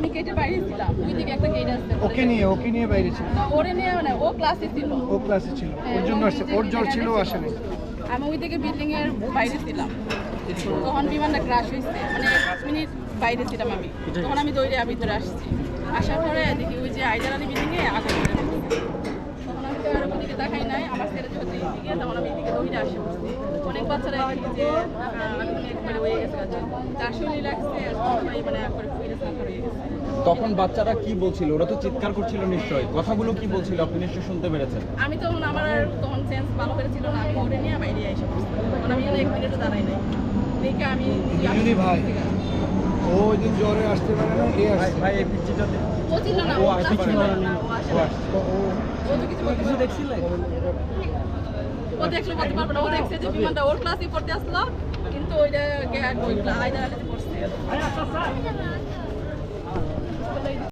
আমি গেটে বাইরে ছিলাম। ওই দিকে একটা গেট আছে। ওকে নিয়ে ওকে নিয়ে বাইরে ছিল না, ওরে নিয়ে মানে ও ক্লাসে ছিল। ও ক্লাসে ছিল। ওর জন্য আসছে ওর জ্বর ছিল আসেনি। আমি ওই দিকে বিল্ডিং এর বাইরে ছিলাম। তখন বিমানটা ক্রাশ হয়েছে। মানে পাঁচ মিনিট বাইরে ছিলাম আমি। তখন আমি দৌড়ে ভিতরে আসছি। আসার পরে দেখি ওই যে আইদার আলী বিল্ডিং এ আগুন তখন আমি তো আর ওদিকে তাকাই নাই। আমার ছেলে যখন এইদিকে তখন আমি এদিকে দৌড়ে আসি। অনেক বাচ্চারা যে আহ, একবারে হয়ে গেছে। চারশোলি লাগছে আর সবাই মানে তখন বাচ্চারা কি বলছিল? ওরা তো চিৎকার করছিল নিশ্চয়ই। কথাগুলো কি বলছিল? আপনি নিশ্চয়ই শুনতে পেরেছেন। আমি তখন আমার আর তখন সেন্স ভালো করে ছিল না। আমি ওরে নিয়ে বাইরে এসে আমি এক মিনিটও দাঁড়াই নাই। দেখে আমি ভাই। ও ওই দিন জ্বরে আসতে পারে না এ আসছে। ভাই এই ও ছিল না ও না। ও আসে না। তো ও ও তো কিছু দেখছিলে? ও দেখল বলতে পারবে না। ও দেখছে যে বিমানটা ওর ক্লাসে পড়তে আসলো কিন্তু ওইটা ওই পড়ছে।